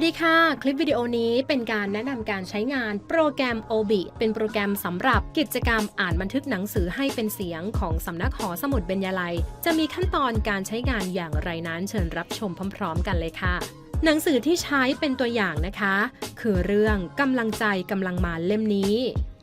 วัสดีค่ะ คลิปวิดีโอนี้เป็นการแนะนำการใช้งานโปรแกรม OBI เป็นโปรแกรมสำหรับกิจกรรมอ่านบันทึกหนังสือให้เป็นเสียงของสำนักหอสมุดเบญยาลัย จะมีขั้นตอนการใช้งานอย่างไรนั้นเชิญรับชมพร้อม ๆ กันเลยค่ะ หนังสือที่ใช้เป็นตัวอย่างนะคะ คือเรื่องกำลังใจกำลังมาเล่มนี้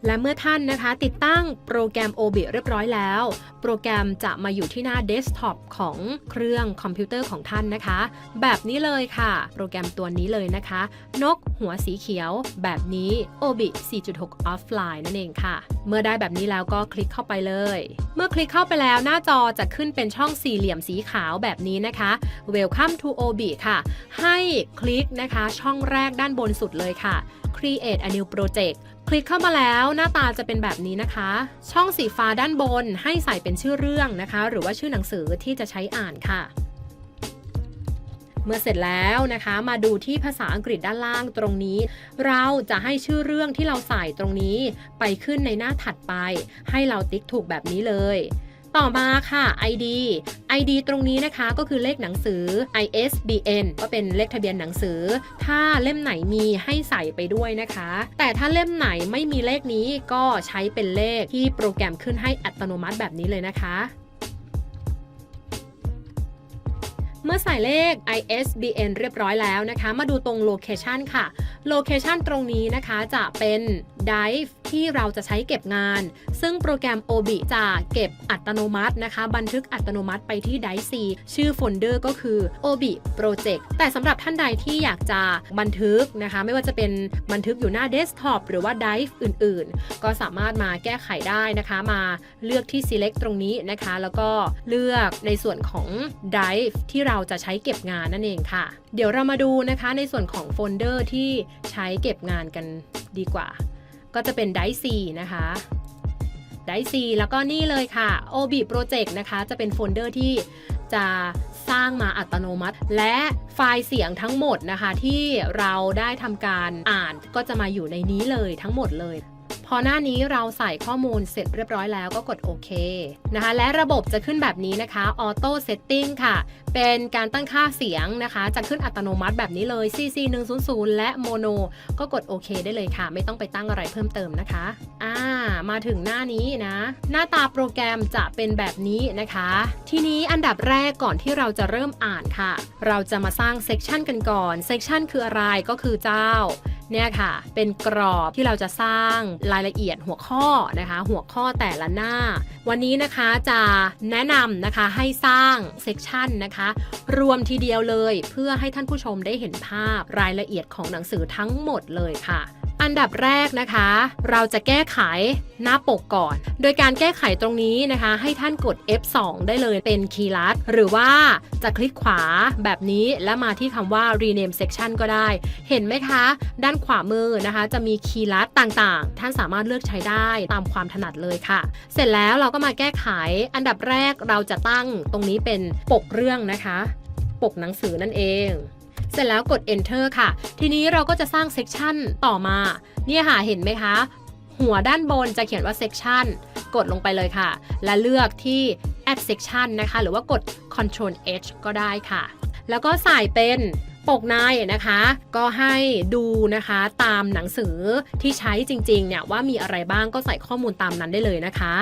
และเมื่อท่านนะคะติดตั้งโปรแกรม OBI เรียบร้อยแล้ว โปรแกรมจะมาอยู่ที่หน้าเดสก์ท็อปของเครื่องคอมพิวเตอร์ของท่านนะคะ แบบนี้เลยค่ะ โปรแกรมตัวนี้เลยนะคะ นกหัวสีเขียว แบบนี้ OBI 4.6 offline นั่นเองค่ะ เมื่อได้แบบนี้แล้วก็คลิกเข้าไปเลย เมื่อคลิกเข้าไปแล้วหน้าจอจะขึ้นเป็นช่องสี่เหลี่ยมสีขาวแบบนี้นะคะ Welcome to OBI ค่ะ ให้คลิกนะคะช่องแรกด้านบนสุดเลยค่ะ Create a new project คลิกเข้ามาแล้วหน้าตาจะเป็นแบบนี้นะคะ ช่องสีฟ้าด้านบนให้ใส่เป็นชื่อเรื่องนะคะ หรือว่าชื่อหนังสือที่จะใช้อ่านค่ะ เมื่อเสร็จแล้วนะคะ มาดูที่ภาษาอังกฤษด้านล่างตรงนี้ เราจะให้ชื่อเรื่องที่เราใส่ตรงนี้ ไปขึ้นในหน้าถัดไป ให้เราติ๊กถูกแบบนี้เลย ต่อมาค่ะ ID ID ตรงนี้นะคะก็คือเลขหนังสือ ISBN ก็เป็นเลขทะเบียนหนังสือ ถ้าเล่มไหนมีให้ใส่ไปด้วยนะคะ แต่ถ้าเล่มไหนไม่มีเลขนี้ก็ใช้เป็นเลขที่โปรแกรมขึ้นให้อัตโนมัติแบบนี้เลยนะคะเมื่อใส่เลข ISBN เรียบร้อยแล้วนะคะ มาดูตรงโลเคชันค่ะโลเคชันตรงนี้นะคะจะเป็น Drive ที่เราจะใช้เก็บงานซึ่งโปรแกรม OBI จะเก็บอัตโนมัตินะคะ บันทึกอัตโนมัติไปที่ Drive C ชื่อโฟลเดอร์ก็คือ OBI Project แต่สำหรับท่านใดที่อยากจะบันทึกนะคะ ไม่ว่าจะเป็นบันทึกอยู่หน้าเดสก์ท็อปหรือว่า Drive อื่นๆ ก็สามารถมาแก้ไขได้นะคะ มาเลือกที่ select ตรงนี้นะคะ แล้วก็เลือกในส่วนของ Drive ที่เราจะใช้เก็บงานนั่นเองค่ะ เดี๋ยวเรามาดูนะคะในส่วนของโฟลเดอร์ที่ใช้เก็บงานกันดีกว่า ก็จะเป็นไดซีนะคะ ไดซีแล้วก็นี่เลยค่ะ OB Project นะคะจะเป็นโฟลเดอร์ที่จะสร้างมาอัตโนมัติ และไฟล์เสียงทั้งหมดนะคะ ที่เราได้ทำการอ่านก็จะมาอยู่ในนี้เลยทั้งหมดเลย พอหน้านี้เราใส่ข้อมูลเสร็จเรียบร้อยแล้วก็กดโอเคนะคะ และระบบจะขึ้นแบบนี้นะคะ Auto Setting ค่ะ เป็นการตั้งค่าเสียงนะคะ จะขึ้นอัตโนมัติแบบนี้เลย CC 100และ Mono ก็กดโอเคได้เลยค่ะ ไม่ต้องไปตั้งอะไรเพิ่มเติมนะคะอ่ามาถึงหน้านี้นะ หน้าตาโปรแกรมจะเป็นแบบนี้นะคะ ทีนี้อันดับแรกก่อนที่เราจะเริ่มอ่านค่ะ เราจะมาสร้างเซกชันกันก่อนเซกชันคืออะไรก็คือเจ้า เนี่ยค่ะ เป็นกรอบที่เราจะสร้างรายละเอียดหัวข้อนะคะ หัวข้อแต่ละหน้า วันนี้นะคะจะแนะนำนะคะให้สร้างเซกชันนะคะ รวมทีเดียวเลยเพื่อให้ท่านผู้ชมได้เห็นภาพรายละเอียดของหนังสือทั้งหมดเลยค่ะ อันดับแรกนะคะ เราจะแก้ไขหน้าปกก่อน โดยการแก้ไขตรงนี้นะคะ ให้ท่านกด F2 ได้เลยเป็นคีย์ลัด หรือว่าจะคลิกขวาแบบนี้แล้วมาที่คำว่า rename section ก็ได้ เห็นไหมคะ ด้านขวามือนะคะ จะมีคีย์ลัดต่างๆ ท่านสามารถเลือกใช้ได้ตามความถนัดเลยค่ะ เสร็จแล้วเราก็มาแก้ไข อันดับแรกเราจะตั้งตรงนี้เป็นปกเรื่องนะคะ ปกหนังสือนั่นเอง เสร็จแล้วกด enter ค่ะ ทีนี้เราก็จะสร้าง section ต่อมา เนี่ยค่ะเห็นไหมคะ หัวด้านบนจะเขียนว่า section กดลงไปเลยค่ะ และเลือกที่ add section นะคะ หรือว่ากด control H ก็ได้ค่ะ แล้วก็ใส่เป็นปกในนะคะ ก็ให้ดูนะคะตามหนังสือที่ใช้จริงๆเนี่ยว่ามีอะไรบ้างก็ใส่ข้อมูลตามนั้นได้เลยนะคะ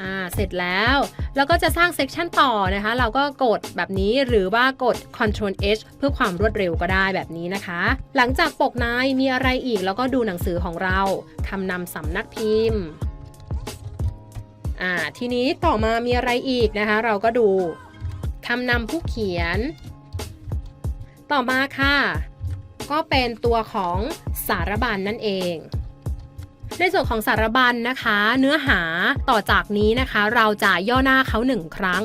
อ่าเสร็จแล้วแล้วก็จะสร้างเซกชันต่อนะคะ เราก็กดแบบนี้หรือว่ากด Ctrl H เพื่อความรวดเร็วก็ได้แบบนี้นะคะ หลังจากปกในมีอะไรอีกแล้วก็ดูหนังสือของเราคำนำสำนักพิมพ์อ่าทีนี้ต่อมามีอะไรอีกนะคะ เราก็ดูคำนำผู้เขียน ต่อมาค่ะ ก็เป็นตัวของสารบัญนนั่นเอง ในส่วนของสารบัญนะคะ เนื้อหาต่อจากนี้นะคะ เราจะย่อหน้าเขาหนึ่งครั้ง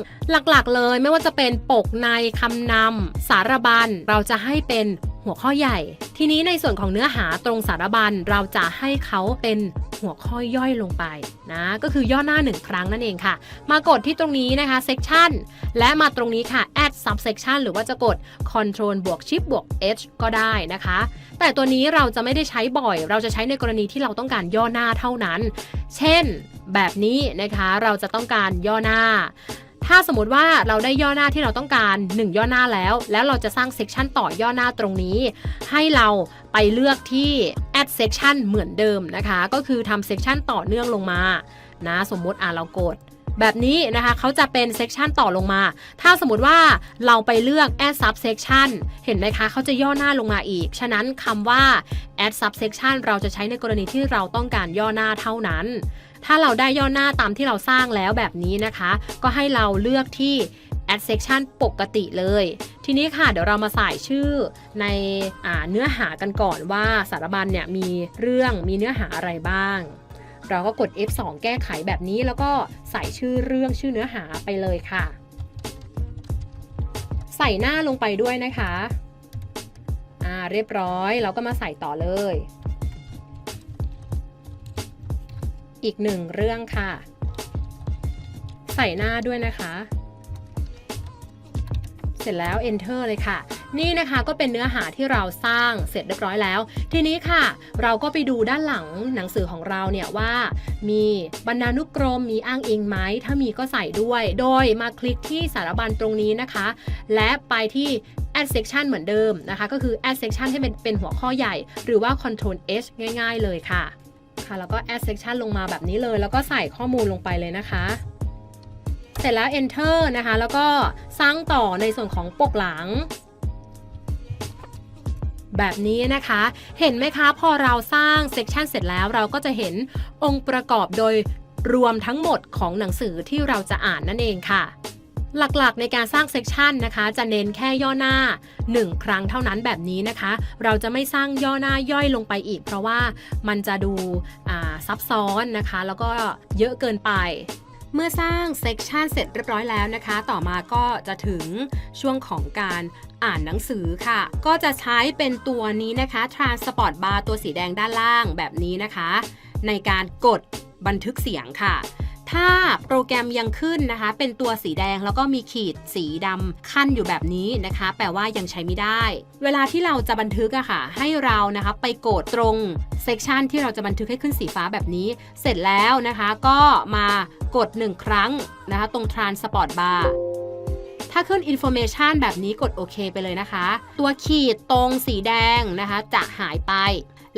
หลักๆเลยไม่ว่าจะเป็นปกในคำนำสารบัญเราจะให้เป็น หัวข้อใหญ่ ทีนี้ในส่วนของเนื้อหาตรงสารบัญเราจะให้เขาเป็นหัวข้อย่อยลงไปนะก็คือย่อหน้าหนึ่งครั้งนั่นเองค่ะ มากดที่ตรงนี้นะคะ section และมาตรงนี้ค่ะ add subsection หรือว่าจะกด control บวก shift บวก h ก็ได้นะคะ แต่ตัวนี้เราจะไม่ได้ใช้บ่อย เราจะใช้ในกรณีที่เราต้องการย่อหน้าเท่านั้น เช่นแบบนี้นะคะเราจะต้องการย่อหน้า ถ้าสมมติว่าเราได้ย่อหน้าที่เราต้องการ 1 ย่อหน้าแล้ว แล้วเราจะสร้างเซกชันต่อย่อหน้าตรงนี้ ให้เราไปเลือกที่ add section เหมือนเดิมนะคะ ก็คือทำเซกชันต่อเนื่องลงมานะสมมติอะเรากดแบบนี้นะคะเขาจะเป็นเซกชันต่อลงมา ถ้าสมมติว่าเราไปเลือก add subsection เห็นไหมคะเขาจะย่อหน้าลงมาอีก ฉะนั้นคำว่า add subsection เราจะใช้ในกรณีที่เราต้องการย่อหน้าเท่านั้น ถ้าเราได้ย่อหน้าตามที่เราสร้างแล้วแบบนี้นะคะ ก็ให้เราเลือกที่ add section ปกติเลย ทีนี้ค่ะเดี๋ยวเรามาใส่ชื่อในอ่าเนื้อหากันก่อนว่าสารบัญเนี่ยมีเรื่องมีเนื้อหาอะไรบ้าง เราก็กด F2 แก้ไขแบบนี้แล้วก็ใส่ชื่อเรื่องชื่อเนื้อหาไปเลยค่ะ ใส่หน้าลงไปด้วยนะคะ อ่าเรียบร้อยเราก็มาใส่ต่อเลย อีกหนึ่งเรื่องค่ะ ใส่หน้าด้วยนะคะ เสร็จแล้ว enter เลยค่ะ นี่นะคะก็เป็นเนื้อหาที่เราสร้างเสร็จเรียบร้อยแล้ว ทีนี้ค่ะ เราก็ไปดูด้านหลังหนังสือของเราเนี่ยว่า มีบรรณานุกรมมีอ้างอิงไหมถ้ามีก็ใส่ด้วย โดยมาคลิกที่สารบัญตรงนี้นะคะ และไปที่ add section เหมือนเดิมนะคะ ก็คือ add section ให้เป็นเป็นหัวข้อใหญ่ หรือว่า control h ง่าย ๆ เลยค่ะ ค่ะแล้วก็ add section ลงมาแบบนี้เลย แล้วก็ใส่ข้อมูลลงไปเลยนะคะ เสร็จแล้ว enter นะคะ แล้วก็สร้างต่อในส่วนของปกหลังแบบนี้นะคะ เห็นไหมคะ พอเราสร้างเซกชันเสร็จแล้วเราก็จะเห็นองค์ประกอบโดยรวมทั้งหมดของหนังสือที่เราจะอ่านนั่นเองค่ะ หลักๆ ในการสร้างเซกชันนะคะ จะเน้นแค่ย่อหน้า 1 ครั้งเท่านั้นแบบนี้นะคะ เราจะไม่สร้างย่อหน้าย่อยลงไปอีก เพราะว่ามันจะดูซับซ้อนนะคะ แล้วก็เยอะเกินไปเมื่อสร้างเซกชันเสร็จเรียบร้อยแล้วนะคะ ต่อมาก็จะถึงช่วงของการอ่านหนังสือค่ะ ก็จะใช้เป็นตัวนี้นะคะ Transport Bar ตัวสีแดงด้านล่างแบบนี้นะคะ ในการกดบันทึกเสียงค่ะ ถ้าโปรแกรมยังขึ้นนะคะ เป็นตัวสีแดงแล้วก็มีขีดสีดำขั้นอยู่แบบนี้นะคะ แปลว่ายังใช้ไม่ได้ เวลาที่เราจะบันทึกอะค่ะ ให้เรานะคะไปกดตรงเซกชันที่เราจะบันทึกให้ขึ้นสีฟ้าแบบนี้ เสร็จแล้วนะคะก็มากด 1 ครั้งนะคะ ตรง Transport Bar ถ้าขึ้น Information แบบนี้กดโอเคไปเลยนะคะ ตัวขีดตรงสีแดงนะคะ จะหายไป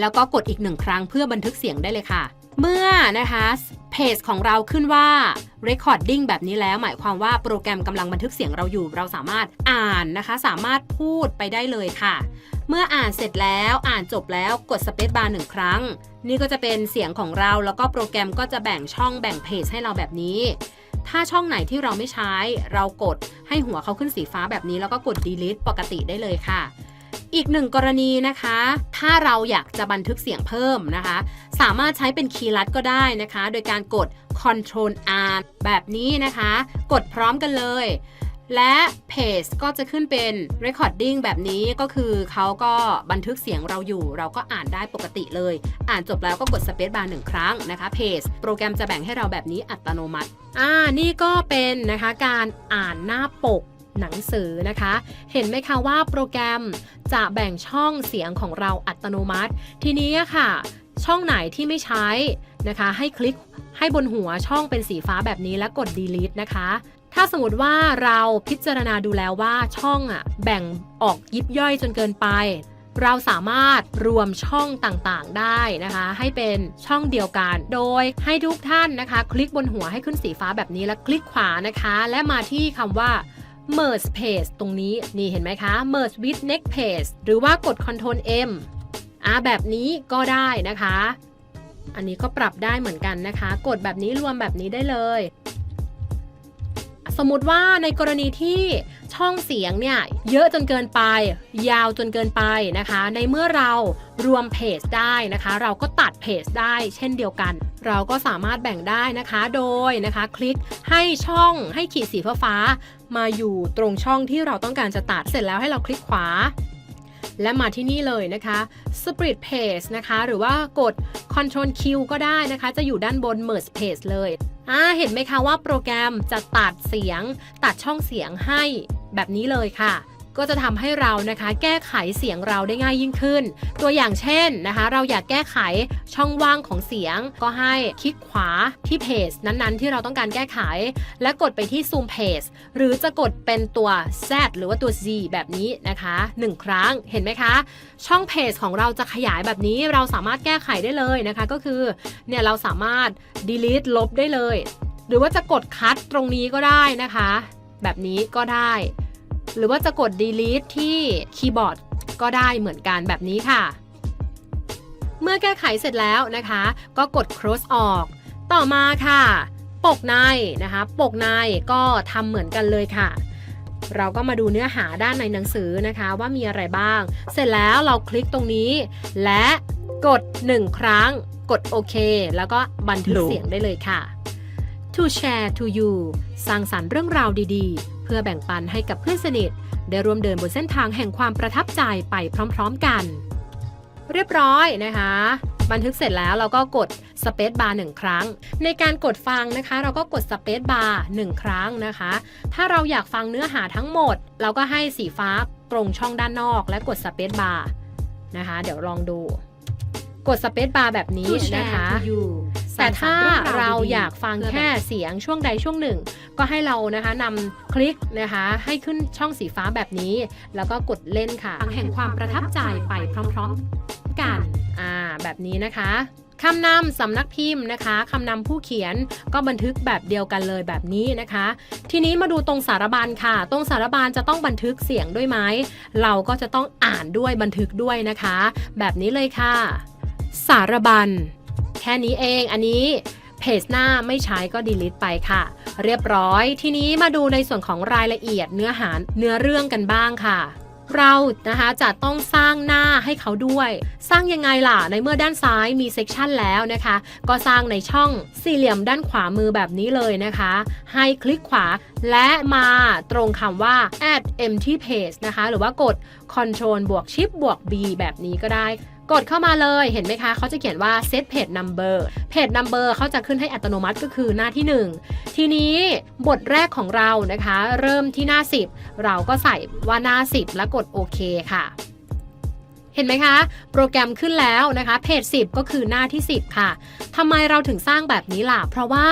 แล้วก็กดอีกหนึ่งครั้งเพื่อบันทึกเสียงได้เลยค่ะ เมื่อนะคะเพจของเราขึ้นว่า recording แบบนี้แล้วหมายความว่าโปรแกรมกำลังบันทึกเสียงเราอยู่ เราสามารถอ่านนะคะ สามารถพูดไปได้เลยค่ะ เมื่ออ่านเสร็จแล้วอ่านจบแล้วกด space bar หนึ่งครั้ง นี่ก็จะเป็นเสียงของเราแล้วก็โปรแกรมก็จะแบ่งช่องแบ่งเพจให้เราแบบนี้ ถ้าช่องไหนที่เราไม่ใช้ เรากดให้หัวเขาขึ้นสีฟ้าแบบนี้แล้วก็กด delete ปกติได้เลยค่ะ อีกหนึ่งกรณีนะคะ ถ้าเราอยากจะบันทึกเสียงเพิ่มนะคะ สามารถใช้เป็นคีย์ลัดก็ได้นะคะ โดยการกด Ctrl R แบบนี้นะคะ กดพร้อมกันเลย และเพจก็จะขึ้นเป็น recording แบบนี้ก็คือเขาก็บันทึกเสียงเราอยู่ เราก็อ่านได้ปกติเลย อ่านจบแล้วก็กด space bar หนึ่งครั้งนะคะเพจโปรแกรมจะแบ่งให้เราแบบนี้อัตโนมัติ อ่านี่ก็เป็นนะคะการอ่านหน้าปก หนังสือนะคะ เห็นไหมคะว่าโปรแกรมจะแบ่งช่องเสียงของเราอัตโนมัติ ทีนี้ค่ะ ช่องไหนที่ไม่ใช้นะคะ ให้คลิกให้บนหัวช่องเป็นสีฟ้าแบบนี้แล้วกด delete นะคะ ถ้าสมมติว่าเราพิจารณาดูแล้วว่าช่องอะแบ่งออกยิบย่อยจนเกินไปเราสามารถรวมช่องต่างๆได้นะคะ ให้เป็นช่องเดียวกัน โดยให้ทุกท่านนะคะ คลิกบนหัวให้ขึ้นสีฟ้าแบบนี้แล้วคลิกขวานะคะ และมาที่คำว่า merge page ตรงนี้นี่เห็นไหมคะ merge with next page หรือว่ากด Ctrl M อ่าแบบนี้ก็ได้นะคะ อันนี้ก็ปรับได้เหมือนกันนะคะ กดแบบนี้รวมแบบนี้ได้เลย สมมติว่าในกรณีที่ช่องเสียงเนี่ยเยอะจนเกินไป ยาวจนเกินไปนะคะ ในเมื่อเรารวมเพจได้นะคะ เราก็ตัดเพจได้เช่นเดียวกัน เราก็สามารถแบ่งได้นะคะ โดยนะคะ คลิกให้ช่องให้ขีดสีฟ้า มาอยู่ตรงช่องที่เราต้องการจะตัดเสร็จแล้วให้เราคลิกขวา และมาที่นี่เลยนะคะ Split Page นะคะ หรือว่ากด Ctrl Q ก็ได้นะคะ จะอยู่ด้านบน Merge Page เลยอ่าเห็นไหมคะว่าโปรแกรมจะตัดเสียง ตัดช่องเสียงให้แบบนี้เลยค่ะ ก็จะทำให้เรานะคะแก้ไขเสียงเราได้ง่ายยิ่งขึ้น ตัวอย่างเช่นนะคะ เราอยากแก้ไขช่องว่างของเสียง ก็ให้คลิกขวาที่เพจนั้นๆ ที่เราต้องการแก้ไข และกดไปที่ Zoom Page หรือจะกดเป็นตัว Z หรือว่าตัว Z แบบนี้นะคะ 1 ครั้งเห็นไหมคะ ช่องเพจของเราจะขยายแบบนี้เราสามารถแก้ไขได้เลยนะคะ ก็คือเนี่ยเราสามารถ delete ลบได้เลย หรือว่าจะกดคัดตรงนี้ก็ได้นะคะ แบบนี้ก็ได้ หรือว่าจะกด delete ที่คีย์บอร์ดก็ได้เหมือนกันแบบนี้ค่ะ เมื่อแก้ไขเสร็จแล้วนะคะ ก็กด cross ออก ต่อมาค่ะ ปกในนะคะ ปกในก็ทำเหมือนกันเลยค่ะ เราก็มาดูเนื้อหาด้านในหนังสือนะคะว่ามีอะไรบ้าง เสร็จแล้วเราคลิกตรงนี้ และกด 1 ครั้ง กดโอเค แล้วก็บันทึกเสียงได้เลยค่ะ to share to you สร้างสรรค์เรื่องราวดีๆ เพื่อแบ่งปันให้กับเพื่อนสนิท ได้ร่วมเดินบนเส้นทางแห่งความประทับใจไปพร้อมๆกัน เรียบร้อยนะคะ บันทึกเสร็จแล้วเราก็กด Space Bar หนึ่งครั้ง ในการกดฟังนะคะ เราก็กด Space Bar หนึ่งครั้งนะคะ ถ้าเราอยากฟังเนื้อหาทั้งหมด เราก็ให้สีฟ้าตรงช่องด้านนอก และกด Space Bar นะคะ เดี๋ยวลองดู กด Space Bar แบบนี้นะคะ แต่ถ้าสงสค์เราดีๆอยากฟังเพื่แค่เสียงช่วงใดช่วงหนึ่ง ก็ให้เรานะคะนำคลิกนะคะให้ขึ้นช่องสีฟ้าแบบนี้ แล้วก็กดเล่นค่ะฟังแห่งความประทับใจไปพร้อมๆกันอ่าแบบนี้นะคะคำนำสำนักพิมพ์นะคะคำนำผู้เขียนก็บันทึกแบบเดียวกันเลยแบบนี้นะคะ ทีนี้มาดูตรงสารบัญค่ะ ตรงสารบัญจะต้องบันทึกเสียงด้วยไหมเราก็จะต้องอ่านด้วยบันทึกด้วยนะคะ แบบนี้เลยค่ะ สารบัญ แค่นี้เองอันนี้เพจหน้าไม่ใช้ก็ delete ไปค่ะ เรียบร้อย ทีนี้มาดูในส่วนของรายละเอียดเนื้อหาเนื้อเรื่องกันบ้างค่ะ เรานะคะจะต้องสร้างหน้าให้เขาด้วย สร้างยังไงล่ะ ในเมื่อด้านซ้ายมีเซกชันแล้วนะคะ ก็สร้างในช่องสี่เหลี่ยมด้านขวามือแบบนี้เลยนะคะ ให้คลิกขวาและมาตรงคำว่า add empty page นะคะ หรือว่ากด control บวก shift บวก b แบบนี้ก็ได้ กดเข้ามาเลยเห็นไหมคะ เขาจะเขียนว่า set page number page number เขาจะขึ้นให้อัตโนมัติก็คือหน้าที่ 1 ทีนี้บทแรกของเรานะคะ เริ่มที่หน้า 10 เราก็ใส่ว่าหน้า 10 แล้วกดโอเคค่ะ เห็นไหมคะ โปรแกรมขึ้นแล้วนะคะ เพจ 10 ก็คือหน้าที่ 10 ค่ะทำไมเราถึงสร้างแบบนี้ล่ะ เพราะว่า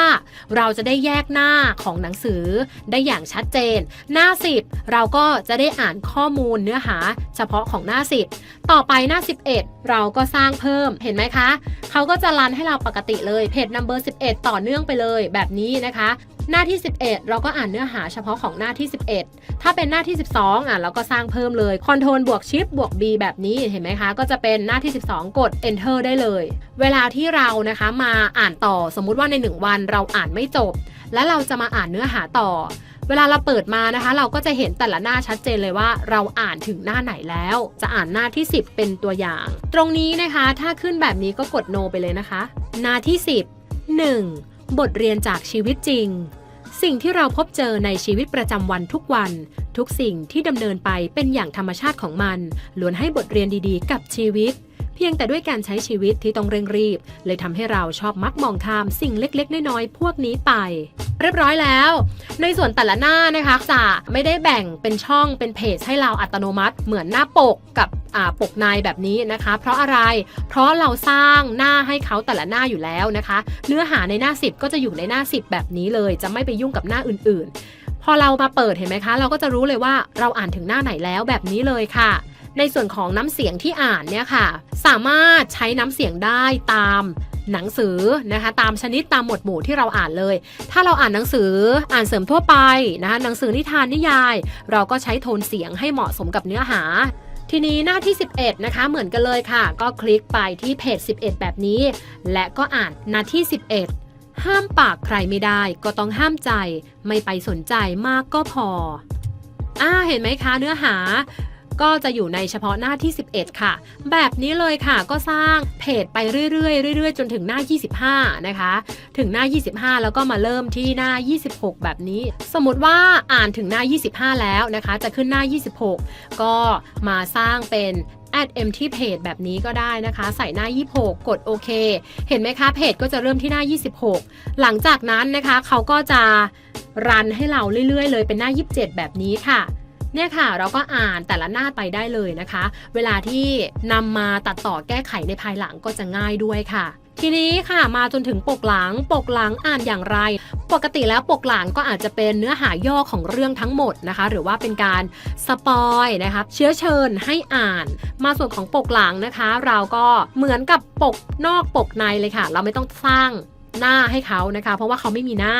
เราจะได้แยกหน้าของหนังสือได้อย่างชัดเจน หน้า 10 เราก็จะได้อ่านข้อมูลเนื้อหาเฉพาะของหน้า 10 ต่อไปหน้า 11 เราก็สร้างเพิ่มเห็นไหมคะ เขาก็จะรันให้เราปกติเลยเพจ number 11 ต่อเนื่องไปเลยแบบนี้นะคะหน้าที่ 11 เราก็อ่านเนื้อหาเฉพาะของหน้าที่ 11 ถ้าเป็นหน้าที่ 12อะเราก็สร้างเพิ่มเลย Ctrl บวก Shift บวก B แบบนี้เห็นไหมคะ ก็จะเป็นหน้าที่ 12 กด Enter ได้เลย เวลาที่เรานะคะมาอ่านต่อสมมุติว่าใน 1 วันเราอ่านไม่จบ และเราจะมาอ่านเนื้อหาต่อ เวลาเราเปิดมานะคะ เราก็จะเห็นแต่ละหน้าชัดเจนเลยว่า เราอ่านถึงหน้าไหนแล้ว จะอ่านหน้าที่ 10 เป็นตัวอย่าง ตรงนี้นะคะ ถ้าขึ้นแบบนี้ก็กด no ไปเลยนะคะ หน้าที่ 10 1. บทเรียนจากชีวิตจริง สิ่งที่เราพบเจอในชีวิตประจำวันทุกวัน ทุกสิ่งที่ดำเนินไปเป็นอย่างธรรมชาติของมันล้วนให้บทเรียนดีๆ กับชีวิต พียงแต่ด้วยการใช้ชีวิตที่ต้องเร่งรีบ เลยทำให้เราชอบมักมองข้ามสิ่งเล็กๆ น้อยๆ พวกนี้ไป เรียบร้อยแล้ว ในส่วนแต่ละหน้านะคะจะไม่ได้แบ่งเป็นช่องเป็นเพจให้เราอัตโนมัติ เหมือนหน้าปกกับปกในแบบนี้นะคะ เพราะอะไร เพราะเราสร้างหน้าให้เขาแต่ละหน้าอยู่แล้วนะคะ เนื้อหาในหน้า 10 ก็จะอยู่ในหน้า 10 แบบนี้เลย จะไม่ไปยุ่งกับหน้าอื่น ๆ พอเรามาเปิดเห็นไหมคะ เราก็จะรู้เลยว่าเราอ่านถึงหน้าไหนแล้วแบบนี้เลยค่ะ ในส่วนของน้ำเสียงที่อ่านเนี่ยค่ะ สามารถใช้น้ำเสียงได้ตามหนังสือนะคะตามชนิดตามหมวดหมู่ที่เราอ่านเลย ถ้าเราอ่านหนังสืออ่านเสริมทั่วไปนะคะหนังสือนิทานนิยาย เราก็ใช้โทนเสียงให้เหมาะสมกับเนื้อหาทีนี้หน้าที่ 11 นะคะ เหมือนกันเลยค่ะ ก็คลิกไปที่เพจ 11 แบบนี้ และก็อ่านหน้าที่ 11 ห้ามปากใครไม่ได้ก็ต้องห้ามใจ ไม่ไปสนใจมากก็พออ่าเห็นไหมคะเนื้อหา ก็จะอยู่ในเฉพาะหน้าที่ 11 ค่ะ แบบนี้เลยค่ะก็สร้างเพจไปเรื่อยๆเรื่อยๆ จนถึงหน้า 25 นะคะ ถึงหน้า 25 แล้วก็มาเริ่มที่หน้า 26 แบบนี้ สมมติว่าอ่านถึงหน้า 25 แล้วนะคะ จะขึ้นหน้า 26 ก็มาสร้างเป็น add empty page แบบนี้ก็ได้นะคะ ใส่หน้า 26 กดโอเค เห็นไหมคะเพจก็จะเริ่มที่หน้า 26 หลังจากนั้นนะคะเขาก็จะรันให้เราเรื่อยๆ เลยเป็นหน้า 27 แบบนี้ค่ะ เนี่ยค่ะเราก็อ่านแต่ละหน้าไปได้เลยนะคะ เวลาที่นำมาตัดต่อแก้ไขในภายหลังก็จะง่ายด้วยค่ะทีนี้ค่ะมาจนถึงปกหลัง ปกหลังอ่านอย่างไร ปกติแล้วปกหลังก็อาจจะเป็นเนื้อหาย่อของเรื่องทั้งหมดนะคะ หรือว่าเป็นการสปอยนะคะเชื้อเชิญให้อ่าน มาส่วนของปกหลังนะคะ เราก็เหมือนกับปกนอกปกในเลยค่ะ เราไม่ต้องสร้างหน้าให้เขานะคะ เพราะว่าเขาไม่มีหน้า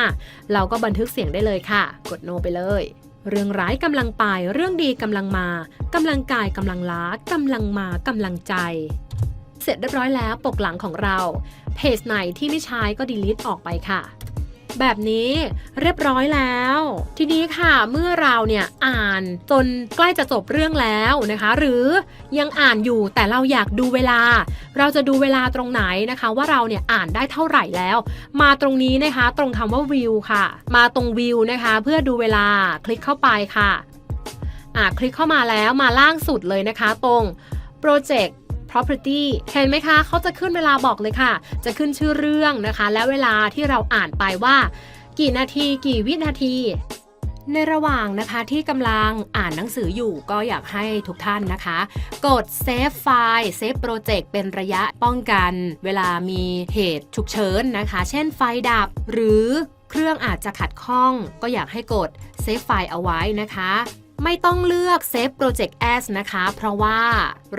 เราก็บันทึกเสียงได้เลยค่ะ กดโนไปเลย เรื่องร้ายกำลังไปเรื่องดีกำลังมากำลังกายกำลังล้ากำลังมากำลังใจ เสร็จเรียบร้อยแล้วปกหลังของเรา เพจไหนที่ไม่ใช้ก็ดีลิทออกไปค่ะ แบบนี้เรียบร้อยแล้ว ทีนี้ค่ะเมื่อเราเนี่ยอ่านจนใกล้จะจบเรื่องแล้วนะคะ หรือยังอ่านอยู่แต่เราอยากดูเวลา เราจะดูเวลาตรงไหนนะคะ ว่าเราเนี่ยอ่านได้เท่าไหร่แล้ว มาตรงนี้นะคะ ตรงคำว่าวิวค่ะ มาตรงวิวนะคะ เพื่อดูเวลาคลิกเข้าไปค่ะอ่าคลิกเข้ามาแล้วมาล่างสุดเลยนะคะ ตรง Project property เห็นไหมคะเขาจะขึ้นเวลาบอกเลยค่ะ จะขึ้นชื่อเรื่องนะคะ และเวลาที่เราอ่านไปว่า กี่นาทีกี่วินาทีในระหว่างนะคะที่กำลังอ่านหนังสืออยู่ก็อยากให้ทุกท่านนะคะ กด Save File Save Project เป็นระยะป้องกัน เวลามีเหตุฉุกเฉินนะคะ เช่นไฟดับหรือเครื่องอาจจะขัดข้อง ก็อยากให้กด Save File เอาไว้นะคะ ไม่ต้องเลือก Save Project As นะคะ เพราะว่า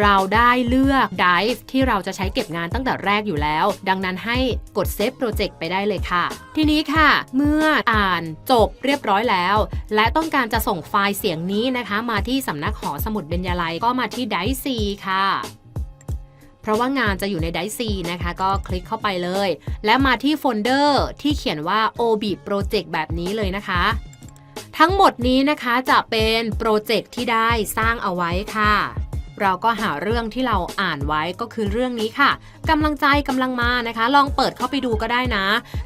เราได้เลือก Dive ที่เราจะใช้เก็บงานตั้งแต่แรกอยู่แล้ว ดังนั้นให้กด Save Project ไปได้เลยค่ะ ทีนี้ค่ะ เมื่ออ่านจบเรียบร้อยแล้ว และต้องการจะส่งไฟล์เสียงนี้นะคะ มาที่สำนักหอสมุดเบญญาลัยก็มาที่ Dive C ค่ะเพราะว่างานจะอยู่ใน Drive C นะคะ ก็คลิกเข้าไปเลย และมาที่โฟลเดอร์ที่เขียนว่า OB Project แบบนี้เลยนะคะ ทั้งหมดนี้นะคะจะเป็นโปรเจกต์ที่ได้สร้างเอาไว้ค่ะ เราก็หาเรื่องที่เราอ่านไว้ก็คือเรื่องนี้ค่ะกำลังใจกำลังมานะคะ ลองเปิดเข้าไปดูก็ได้นะ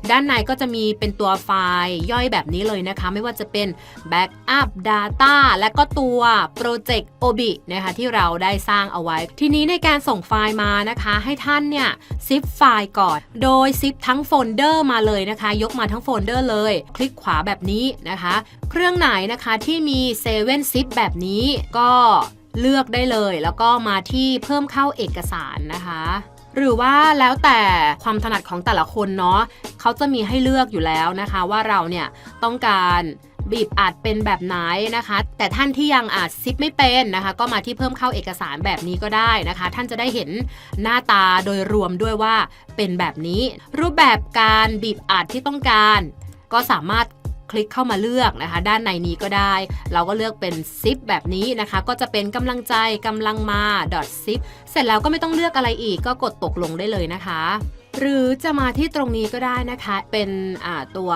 ด้านในก็จะมีเป็นตัวไฟล์ย่อยแบบนี้เลยนะคะ ไม่ว่าจะเป็น Backup Data และก็ตัว Project OBI นะคะที่เราได้สร้างเอาไว้ ทีนี้ในการส่งไฟล์มานะคะ ให้ท่านเนี่ยซิปไฟล์ก่อน โดยซิปทั้งโฟลเดอร์มาเลยนะคะ ยกมาทั้งโฟลเดอร์เลย คลิกขวาแบบนี้นะคะ เครื่องไหนนะคะที่มี7 zip แบบนี้ก็ เลือกได้เลย แล้วก็มาที่เพิ่มเข้าเอกสารนะคะหรือว่าแล้วแต่ความถนัดของแต่ละคนเนาะเขาจะมีให้เลือกอยู่แล้วนะคะ ว่าเราเนี่ยต้องการบีบอัดเป็นแบบไหนนะคะ แต่ท่านที่ยังอาจซิปไม่เป็นนะคะ ก็มาที่เพิ่มเข้าเอกสารแบบนี้ก็ได้นะคะ ท่านจะได้เห็นหน้าตาโดยรวมด้วยว่าเป็นแบบนี้ รูปแบบการบีบอัดที่ต้องการ ก็สามารถ คลิกเข้ามาเลือกนะคะ ด้านในนี้ก็ได้ เราก็เลือกเป็นซิปแบบนี้นะคะ ก็จะเป็นกำลังใจกำลังมา .zip เสร็จแล้วก็ไม่ต้องเลือกอะไรอีก ก็กดตกลงได้เลยนะคะหรือจะมาที่ตรงนี้ก็ได้นะคะ เป็นตัว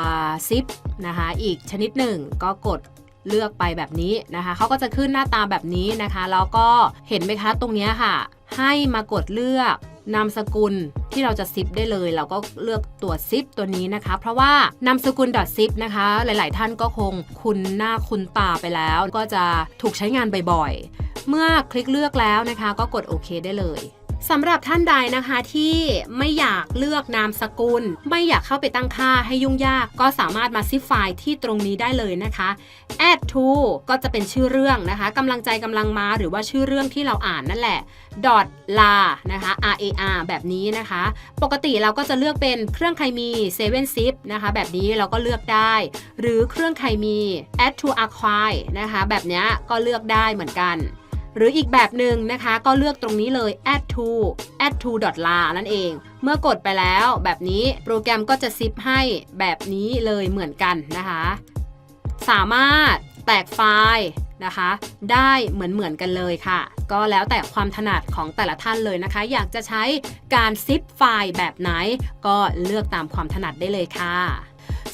ซิปนะคะ อีกชนิดหนึ่งก็กดเลือกไปแบบนี้นะคะเขาก็จะขึ้นหน้าตาแบบนี้นะคะ แล้วก็เห็นไหมคะตรงนี้ค่ะ ให้มากดเลือกนามสกุล ที่เราจะซิปได้เลย เราก็เลือกตัวซิปตัวนี้นะคะ เพราะว่านามสกุล .zip นะคะ หลาย ๆ ท่านก็คงคุ้นหน้าคุ้นตาไปแล้ว ก็จะถูกใช้งานบ่อย ๆ เมื่อคลิกเลือกแล้วนะคะ ก็กดโอเคได้เลย สำหรับท่านใดนะคะที่ไม่อยากเลือกนามสกุล ไม่อยากเข้าไปตั้งค่าให้ยุ่งยากก็สามารถมาซิปไฟล์ที่ตรงนี้ได้เลยนะคะ add to ก็จะเป็นชื่อเรื่องนะคะกำลังใจกำลังมาหรือว่าชื่อเรื่องที่เราอ่านนั่นแหละ dot la นะคะ r a r แบบนี้นะคะ ปกติเราก็จะเลือกเป็นเครื่องใครมี7 zip นะคะ แบบนี้เราก็เลือกได้ หรือเครื่องใครมี add to archive นะคะ แบบเนี้ยก็เลือกได้เหมือนกัน หรืออีกแบบหนึ่งนะคะก็เลือกตรงนี้เลย add to add to la นั่นเอง เมื่อกดไปแล้วแบบนี้โปรแกรมก็จะซิปให้แบบนี้เลยเหมือนกันนะคะ สามารถแตกไฟล์นะคะ ได้เหมือนเหมือนกันเลยค่ะ ก็แล้วแต่ความถนัดของแต่ละท่านเลยนะคะ อยากจะใช้การซิปไฟล์แบบไหน ก็เลือกตามความถนัดได้เลยค่ะ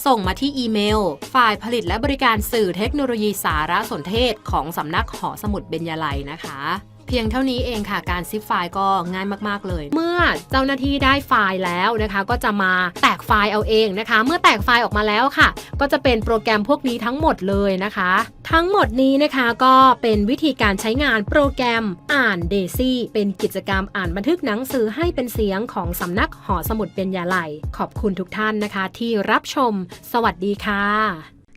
ส่งมาที่อีเมล ฝ่ายผลิตและบริการสื่อเทคโนโลยีสารสนเทศของสำนักหอสมุดเบญญาลัยนะคะ เพียงเท่านี้เองค่ะการซิปไฟล์ก็ง่ายมากๆเลย เมื่อเจ้าหน้าที่ได้ไฟล์แล้วนะคะ ก็จะมาแตกไฟล์เอาเองนะคะ เมื่อแตกไฟล์ออกมาแล้วค่ะ ก็จะเป็นโปรแกรมพวกนี้ทั้งหมดเลยนะคะ ทั้งหมดนี้นะคะก็เป็นวิธีการใช้งานโปรแกรมอ่าน Daisy เป็นกิจกรรมอ่านบันทึกหนังสือให้เป็นเสียงของสำนักหอสมุดเบญญาลัยขอบคุณทุกท่านนะคะ ที่รับชม สวัสดีค่ะ